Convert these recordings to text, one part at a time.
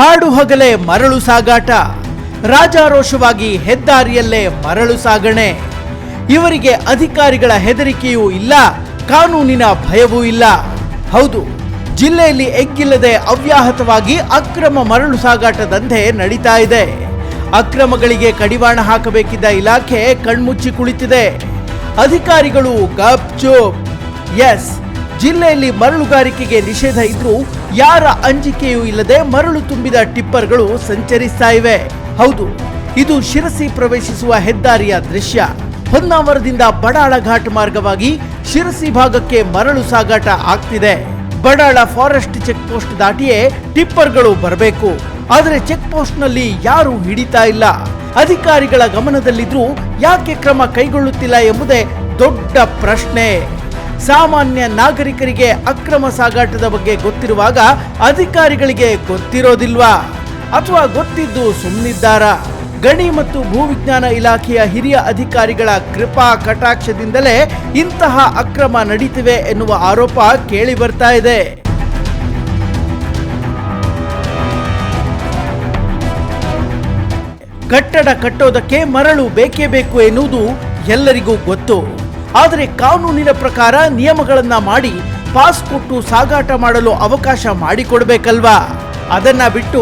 ಹಾಡು ಹಗಲೇ ಮರಳು ಸಾಗಾಟ. ರಾಜಾರೋಷವಾಗಿ ಹೆದ್ದಾರಿಯಲ್ಲೇ ಮರಳು ಸಾಗಣೆ. ಇವರಿಗೆ ಅಧಿಕಾರಿಗಳ ಹೆದರಿಕೆಯೂ ಇಲ್ಲ, ಕಾನೂನಿನ ಭಯವೂ ಇಲ್ಲ. ಹೌದು, ಜಿಲ್ಲೆಯಲ್ಲಿ ಎಗ್ಗಿಲ್ಲದೆ ಅವ್ಯಾಹತವಾಗಿ ಅಕ್ರಮ ಮರಳು ಸಾಗಾಟ ದಂಧೆ ನಡೀತಾ ಇದೆ. ಅಕ್ರಮಗಳಿಗೆ ಕಡಿವಾಣ ಹಾಕಬೇಕಿದ್ದ ಇಲಾಖೆ ಕಣ್ಮುಚ್ಚಿ ಕುಳಿತಿದೆ. ಅಧಿಕಾರಿಗಳು ಗಪ್ ಚೋಪ್. ಎಸ್, ಜಿಲ್ಲೆಯಲ್ಲಿ ಮರಳುಗಾರಿಕೆಗೆ ನಿಷೇಧ ಇದ್ರೂ ಯಾರ ಅಂಜಿಕೆಯೂ ಇಲ್ಲದೆ ಮರಳು ತುಂಬಿದ ಟಿಪ್ಪರ್ಗಳು ಸಂಚರಿಸ್ತಾ ಇವೆ. ಹೌದು, ಇದು ಶಿರಸಿ ಪ್ರವೇಶಿಸುವ ಹೆದ್ದಾರಿಯ ದೃಶ್ಯ. ಹೊನ್ನಾವರದಿಂದ ಬಡಾಳ ಘಾಟ್ ಮಾರ್ಗವಾಗಿ ಶಿರಸಿ ಭಾಗಕ್ಕೆ ಮರಳು ಸಾಗಾಟ ಆಗ್ತಿದೆ. ಬಡಾಳ ಫಾರೆಸ್ಟ್ ಚೆಕ್ ಪೋಸ್ಟ್ ದಾಟಿಯೇ ಟಿಪ್ಪರ್ಗಳು ಬರಬೇಕು. ಆದರೆ ಚೆಕ್ ಪೋಸ್ಟ್ನಲ್ಲಿ ಯಾರು ಹಿಡಿತಾ ಇಲ್ಲ. ಅಧಿಕಾರಿಗಳ ಗಮನದಲ್ಲಿದ್ರೂ ಯಾಕೆ ಕ್ರಮ ಕೈಗೊಳ್ಳುತ್ತಿಲ್ಲ ಎಂಬುದೇ ದೊಡ್ಡ ಪ್ರಶ್ನೆ. ಸಾಮಾನ್ಯ ನಾಗರಿಕರಿಗೆ ಅಕ್ರಮ ಸಾಗಾಟದ ಬಗ್ಗೆ ಗೊತ್ತಿರುವಾಗ ಅಧಿಕಾರಿಗಳಿಗೆ ಗೊತ್ತಿರೋದಿಲ್ವಾ? ಅಥವಾ ಗೊತ್ತಿದ್ದು ಸುಮ್ಮನಿದ್ದಾರ ಗಣಿ ಮತ್ತು ಭೂವಿಜ್ಞಾನ ಇಲಾಖೆಯ ಹಿರಿಯ ಅಧಿಕಾರಿಗಳ ಕೃಪಾ ಕಟಾಕ್ಷದಿಂದಲೇ ಇಂತಹ ಅಕ್ರಮ ನಡೀತಿವೆ ಎನ್ನುವ ಆರೋಪ ಕೇಳಿ ಬರ್ತಾ ಇದೆ. ಕಟ್ಟಡ ಕಟ್ಟೋದಕ್ಕೆ ಮರಳು ಬೇಕೇ ಬೇಕು ಎನ್ನುವುದು ಎಲ್ಲರಿಗೂ ಗೊತ್ತು. ಆದರೆ ಕಾನೂನಿನ ಪ್ರಕಾರ ನಿಯಮಗಳನ್ನ ಮಾಡಿ ಪಾಸ್ ಕೊಟ್ಟು ಸಾಗಾಟ ಮಾಡಲು ಅವಕಾಶ ಮಾಡಿಕೊಡ್ಬೇಕಲ್ವಾ? ಅದನ್ನ ಬಿಟ್ಟು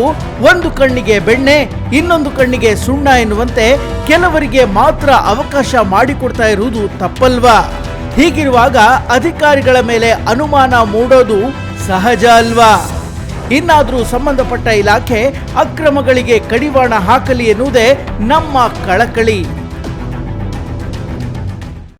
ಒಂದು ಕಣ್ಣಿಗೆ ಬೆಣ್ಣೆ, ಇನ್ನೊಂದು ಕಣ್ಣಿಗೆ ಸುಣ್ಣ ಎನ್ನುವಂತೆ ಕೆಲವರಿಗೆ ಮಾತ್ರ ಅವಕಾಶ ಮಾಡಿಕೊಡ್ತಾ ಇರುವುದು ತಪ್ಪಲ್ವಾ? ಹೀಗಿರುವಾಗ ಅಧಿಕಾರಿಗಳ ಮೇಲೆ ಅನುಮಾನ ಮೂಡೋದು ಸಹಜ ಅಲ್ವಾ? ಇನ್ನಾದರೂ ಸಂಬಂಧಪಟ್ಟ ಇಲಾಖೆ ಅಕ್ರಮಗಳಿಗೆ ಕಡಿವಾಣ ಹಾಕಲಿ ಎನ್ನುವುದೇ ನಮ್ಮ ಕಳಕಳಿ.